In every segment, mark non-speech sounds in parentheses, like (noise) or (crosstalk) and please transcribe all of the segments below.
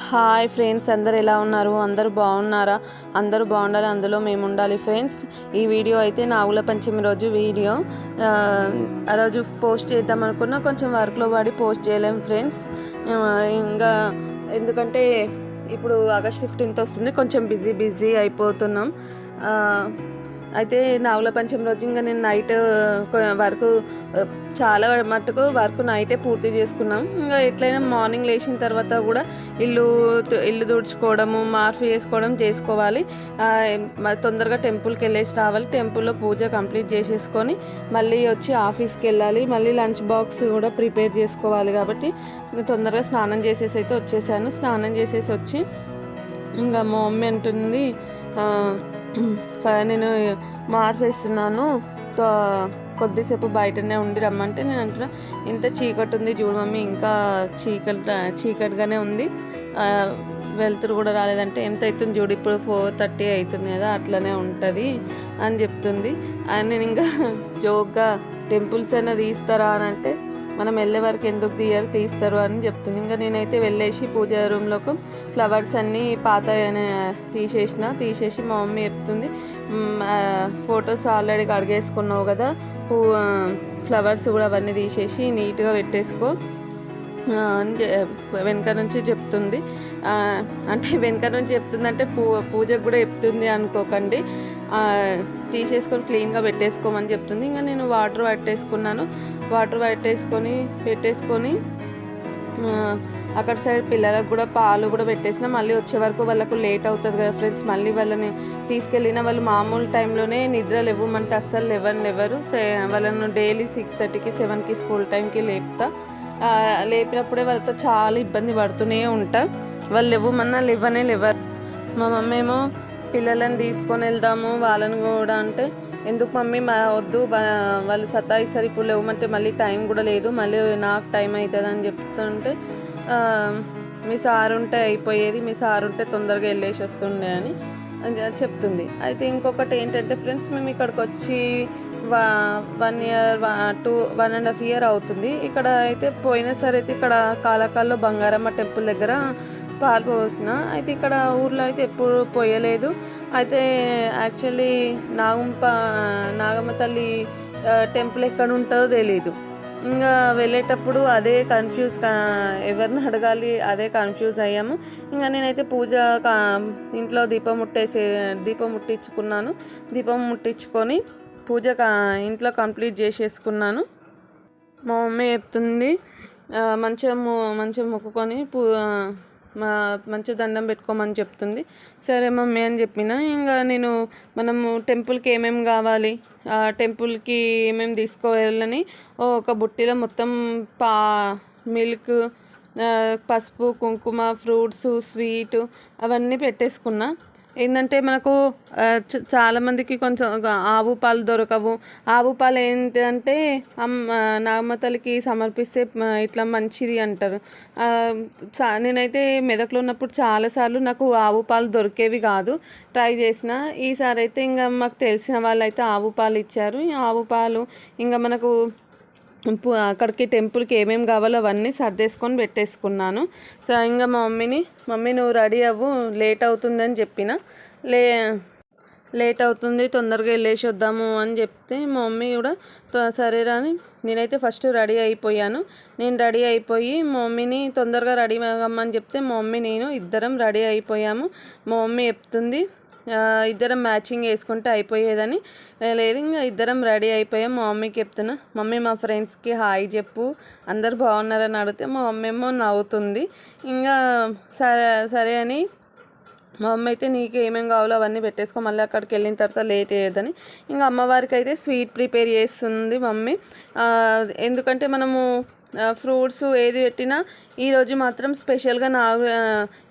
Hi friends అందరు ఎలా ఉన్నారు? అందరూ బాగున్నారా? అందరూ బాగుండాలి అందులో మేము ఉండాలి ఫ్రెండ్స్. ఈ వీడియో అయితే నాగుల పంచమి రోజు వీడియో. ఆ, రోజు పోస్ట్ చేద్దాం అనుకున్నా కొంచెం వర్క్లో పడి పోస్ట్ చేయలేం ఫ్రెండ్స్. ఇంకా ఎందుకంటే ఇప్పుడు ఆగస్ట్ ఫిఫ్టీన్త్ వస్తుంది కొంచెం బిజీ బిజీ అయిపోతున్నాం. అయితే నాగుల పంచమి రోజు ఇంకా నేను నైట్ వరకు చాలా మట్టుకు వర్క్ నైటే పూర్తి చేసుకున్నాం. ఇంకా ఎట్లయినా మార్నింగ్ లేచిన తర్వాత కూడా ఇల్లు ఇల్లు తుడుచుకోవడము మార్పు చేసుకోవడం చేసుకోవాలి. తొందరగా టెంపుల్కి వెళ్ళేసి రావాలి. టెంపుల్లో పూజ కంప్లీట్ చేసేసుకొని మళ్ళీ వచ్చి ఆఫీస్కి వెళ్ళాలి. మళ్ళీ లంచ్ బాక్స్ కూడా ప్రిపేర్ చేసుకోవాలి కాబట్టి తొందరగా స్నానం చేసేసి అయితే వచ్చేసాను. స్నానం చేసేసి వచ్చి ఇంకా మా మమ్మీ అంటుంది నేను మార్పేస్తున్నాను కొద్దిసేపు బయటనే ఉండి రమ్మంటే నేను అంటున్నా ఇంత చీకటి ఉంది చూడు మమ్మీ ఇంకా చీకటి చీకటిగానే ఉంది. వెళ్తురు కూడా రాలేదంటే ఎంత అవుతుంది చూడు ఇప్పుడు ఫోర్ థర్టీ అవుతుంది కదా అట్లనే ఉంటుంది అని చెప్తుంది. అని నేను ఇంకా (laughs) జోక్గా టెంపుల్స్ అయినా తీస్తారా అని అంటే మనం వెళ్ళే వరకు ఎందుకు తీయరు తీస్తారు అని చెప్తుంది. ఇంకా నేనైతే వెళ్ళేసి పూజ రూమ్లోకి ఫ్లవర్స్ అన్నీ పాత తీసేసిన తీసేసి మా మమ్మీ చెప్తుంది ఫొటోస్ ఆల్రెడీ కడిగేసుకున్నావు కదా పూ ఫ్లవర్స్ కూడా అవన్నీ తీసేసి నీట్గా పెట్టేసుకో అని వెనక నుంచి చెప్తుంది. అంటే వెనక నుంచి చెప్తుంది అంటే పూ పూజకు కూడా చెప్తుంది అనుకోకండి. తీసేసుకొని క్లీన్గా పెట్టేసుకోమని చెప్తుంది. ఇంకా నేను వాటర్ పట్టేసుకున్నాను. వాటర్ పట్టేసుకొని పెట్టేసుకొని అక్కడ సైడ్ పిల్లలకు కూడా పాలు కూడా పెట్టేసిన. మళ్ళీ వచ్చే వరకు వాళ్ళకు లేట్ అవుతుంది కదా ఫ్రెండ్స్. మళ్ళీ వాళ్ళని తీసుకెళ్ళిన వాళ్ళు మామూలు టైంలోనే నిద్ర లేవమంటే అస్సలు లేవని లేవరు. సే- వాళ్ళను డైలీ సిక్స్ థర్టీకి సెవెన్కి స్కూల్ టైంకి లేపుతా. లేపినప్పుడే వాళ్ళతో చాలా ఇబ్బంది పడుతూనే ఉంటా. వాళ్ళు లేవమన్నా లేవనే లేవరు. మా మమ్మీ ఏమో పిల్లలను తీసుకొని వెళ్దాము వాళ్ళని కూడా అంటే ఎందుకు మమ్మీ మా వద్దు వాళ్ళు సతాయిస్తారు ఇప్పుడు లేవమంటే మళ్ళీ టైం కూడా లేదు మళ్ళీ నాకు టైం అవుతుంది అని చెప్తుంటే మీ సారు ఉంటే అయిపోయేది మీ సారు ఉంటే తొందరగా వెళ్ళేసి వస్తుండే అని అని చెప్తుంది. అయితే ఇంకొకటి ఏంటంటే ఫ్రెండ్స్ మేము ఇక్కడికి వచ్చి one year two one and half year అవుతుంది. ఇక్కడ అయితే పోయినసారి అయితే ఇక్కడ కాలకాల్లో బంగారమ్మ టెంపుల్ దగ్గర పాలు పోసిన. అయితే ఇక్కడ ఊర్లో అయితే ఎప్పుడు పోయలేదు. అయితే యాక్చువల్లీ నాగంప నాగమ్మ తల్లి టెంపుల్ ఎక్కడ ఉంటుందో తెలియదు ఇంకా వెళ్ళేటప్పుడు అదే కన్ఫ్యూజ్ ఎవరిని అడగాలి అదే కన్ఫ్యూజ్ అయ్యాము. ఇంకా నేనైతే పూజ కా- ఇంట్లో దీపం ముట్టేసి దీపం ముట్టించుకున్నాను. దీపం ముట్టించుకొని పూజ ఇంట్లో కంప్లీట్ చేసేసుకున్నాను. మా మమ్మీ చెప్తుంది మంచిగా ము- మంచిగా మొక్కుకొని పూ మా మంచి దండం పెట్టుకోమని చెప్తుంది. సరే మమ్మీ అని చెప్పిన ఇంకా నేను మనము టెంపుల్కి ఏమేమి కావాలి ఆ టెంపుల్కి ఏమేమి తీసుకోవాలని ఒక బుట్టిలో మొత్తం పా మిల్క్ పసుపు కుంకుమ ఫ్రూట్స్ స్వీట్ అవన్నీ పెట్టేసుకున్నా. ఏంటంటే మనకు చాలామందికి చ- చాలా మందికి కొంచెం ఆవు పాలు దొరకవు. ఆవు పాలు ఏంటంటే అమ్మ నాగమ్మ తల్లికి సమర్పిస్తే ఇట్లా మంచిది అంటారు. నేనైతే మెదక్లో ఉన్నప్పుడు చాలాసార్లు నాకు ఆవు పాలు దొరికేవి కాదు. ట్రై చేసిన. ఈసారి అయితే ఇంకా మాకు తెలిసిన వాళ్ళు అయితే ఆవు పాలు ఇచ్చారు. ఆవు పాలు ఇంకా మనకు అక్కడికి టెంపుల్కి ఏమేమి కావాలో అవన్నీ సర్దేసుకొని పెట్టేసుకున్నాను. సో ఇంకా మా మమ్మీని మమ్మీ నువ్వు రెడీ అవ్వు లేట్ అవుతుందని చెప్పిన. లే లేట్ అవుతుంది తొందరగా వెళ్ళేసి వద్దాము అని చెప్తే మా మమ్మీ కూడా సరేరా అని నేనైతే ఫస్ట్ రెడీ అయిపోయాను. నేను రెడీ అయిపోయి మా మమ్మీని తొందరగా రెడీ అవ్వమని చెప్తే మా మమ్మీ నేను ఇద్దరం రెడీ అయిపోయాము. మా మమ్మీ చెప్తుంది ఇద్దరం మ్యాచింగ్ వేసుకుంటే అయిపోయేదని. లేదు ఇంకా ఇద్దరం రెడీ అయిపోయాం. మా మమ్మీకి చెప్తున్నా మమ్మీ మా ఫ్రెండ్స్కి హాయ్ చెప్పు. అందరు బాగున్నారని అడిగితే మా మమ్మీ ఏమో నవ్వుతుంది. ఇంకా సరే సరే అని మా అమ్మ అయితే నీకు ఏమేమి కావాలో అవన్నీ పెట్టేసుకో. మళ్ళీ అక్కడికి వెళ్ళిన తర్వాత లేట్ అయ్యేదని. ఇంకా అమ్మవారికి అయితే స్వీట్ ప్రిపేర్ చేస్తుంది మమ్మీ. ఎందుకంటే మనము ఫ్రూట్స్ ఏది పెట్టినా ఈరోజు మాత్రం స్పెషల్గా నా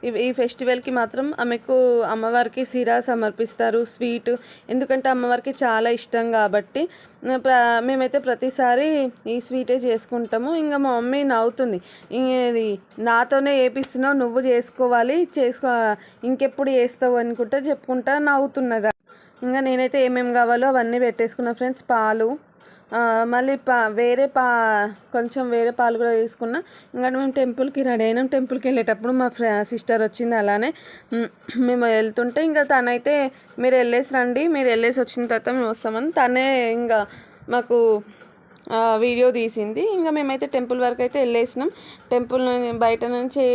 ఈ- ఈ ఫెస్టివల్కి మాత్రం ఆమెకు అమ్మవారికి సిరా సమర్పిస్తారు స్వీట్. ఎందుకంటే అమ్మవారికి చాలా ఇష్టం కాబట్టి ప్ర మేమైతే ప్రతిసారి ఈ స్వీటే చేసుకుంటాము. ఇంకా మా మమ్మీ నవ్వుతుంది. ఇది నాతోనే వేపిస్తున్నావు నువ్వు చేసుకోవాలి చేసుకో ఇంకెప్పుడు చేస్తావు అనుకుంటా చెప్పుకుంటా నవ్వుతున్నది. ఇంకా నేనైతే ఏమేమి కావాలో అవన్నీ పెట్టేసుకున్నా. ఫ్రెండ్స్ పాలు మళ్ళీ పా వేరే పా కొంచెం వేరే పాలు కూడా తీసుకున్నా. ఇంకా మేము టెంపుల్కి రెడీ అయినాం. టెంపుల్కి వెళ్ళేటప్పుడు మా సిస్టర్ వచ్చింది అలానే. మేము వెళ్తుంటే ఇంకా తనైతే మీరు వెళ్ళేసి రండి మీరు వెళ్ళేసి వచ్చిన తర్వాత మేము వస్తామని. తనే ఇంకా మాకు వీడియో తీసింది. ఇంకా మేమైతే టెంపుల్ వరకు అయితే వెళ్ళేసినాం. టెంపుల్ బయట నుంచి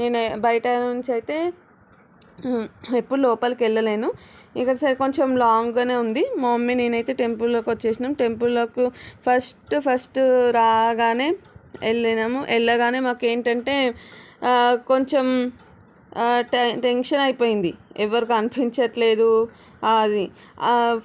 నేను బయట నుంచి అయితే ఎప్పుడు లోపలికి వెళ్ళలేను. ఇక్కడ సరే కొంచెం లాంగ్గానే ఉంది. మా మమ్మీ నేనైతే టెంపుల్లోకి వచ్చేసినాం. టెంపుల్లోకి ఫస్ట్ ఫస్ట్ రాగానే వెళ్ళినాము. వెళ్ళగానే మాకేంటంటే కొంచెం టె- టెన్షన్ అయిపోయింది. ఎవరు కనిపించట్లేదు. అది.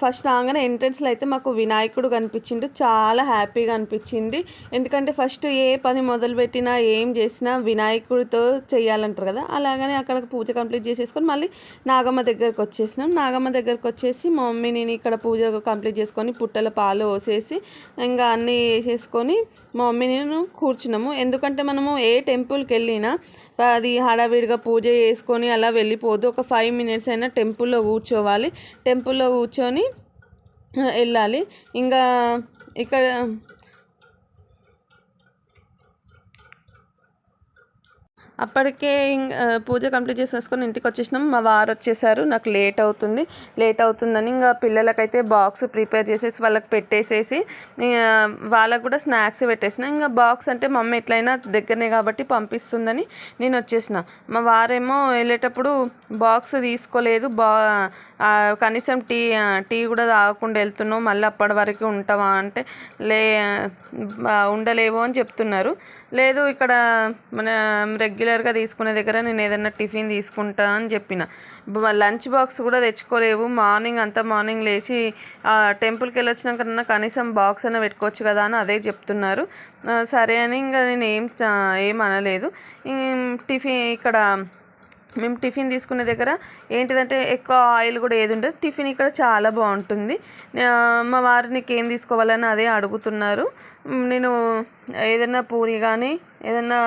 ఫస్ట్ రాగానే ఎంట్రన్స్లో అయితే మాకు వినాయకుడు కనిపించిండు. చాలా హ్యాపీగా అనిపించింది. ఎందుకంటే ఫస్ట్ ఏ పని మొదలుపెట్టినా ఏం చేసినా వినాయకుడితో చేయాలంటారు కదా. అలాగనే అక్కడ పూజ కంప్లీట్ చేసేసుకొని మళ్ళీ నాగమ్మ దగ్గరకు వచ్చేసినాం. నాగమ్మ దగ్గరకు వచ్చేసి మా మమ్మీ నేను ఇక్కడ పూజ కంప్లీట్ చేసుకొని పుట్టల పాలు పోసేసి ఇంకా అన్నీ వేసేసుకొని మా మమ్మీ నేను కూర్చున్నాము. ఎందుకంటే మనము ఏ టెంపుల్కి వెళ్ళినా అది హడావిడిగా పూజ చేసుకొని అలా వెళ్ళిపోదు. ఒక ఫైవ్ మినిట్స్ అయినా టెంపుల్లో కూర్చోవాలి. టెంపుల్లో కూర్చొని వెళ్ళాలి. ఇంకా ఇక్కడ అప్పటికే పూజ కంప్లీట్ చేసేసుకొని ఇంటికి వచ్చేసినాం. మా వారు వచ్చేసారు. నాకు లేట్ అవుతుంది. లేట్ అవుతుందని ఇంకా పిల్లలకైతే బాక్స్ ప్రిపేర్ చేసేసి వాళ్ళకి పెట్టేసేసి వాళ్ళకు కూడా స్నాక్స్ పెట్టేసిన. ఇంకా బాక్స్ అంటే మమ్మీ ఎట్లయినా దగ్గరనే కాబట్టి పంపిస్తుందని నేను వచ్చేసిన. మా వారేమో వెళ్ళేటప్పుడు బాక్స్ తీసుకోలేదు. బా కనీసం టీ టీ కూడా తాగకుండా వెళ్తున్నావు. మళ్ళీ అప్పటి వరకు ఉంటావా అంటే లే ఉండలేవు అని చెప్తున్నారు. లేదు ఇక్కడ మన రెగ్యులర్గా తీసుకునే దగ్గర నేను ఏదైనా టిఫిన్ తీసుకుంటా అని చెప్పిన. లంచ్ బాక్స్ కూడా తెచ్చుకోలేవు. మార్నింగ్ అంతా మార్నింగ్ లేచి ఆ, టెంపుల్కి వెళ్ళొచ్చినాకన్నా కనీసం బాక్స్ అయినా పెట్టుకోవచ్చు కదా అని అదే చెప్తున్నారు. సరే అని ఇంకా నేను ఏం చ- ఏం అనలేదు. టిఫిన్ ఇక్కడ మేము టిఫిన్ తీసుకునే దగ్గర ఏంటిదంటే ఎక్కువ ఆయిల్ కూడా ఏది ఉండదు. టిఫిన్ ఇక్కడ చాలా బాగుంటుంది. మా వారు నీకు ఏం తీసుకోవాలని అదే అడుగుతున్నారు. నేను ఏదైనా పూరి కానీ ఏదైనా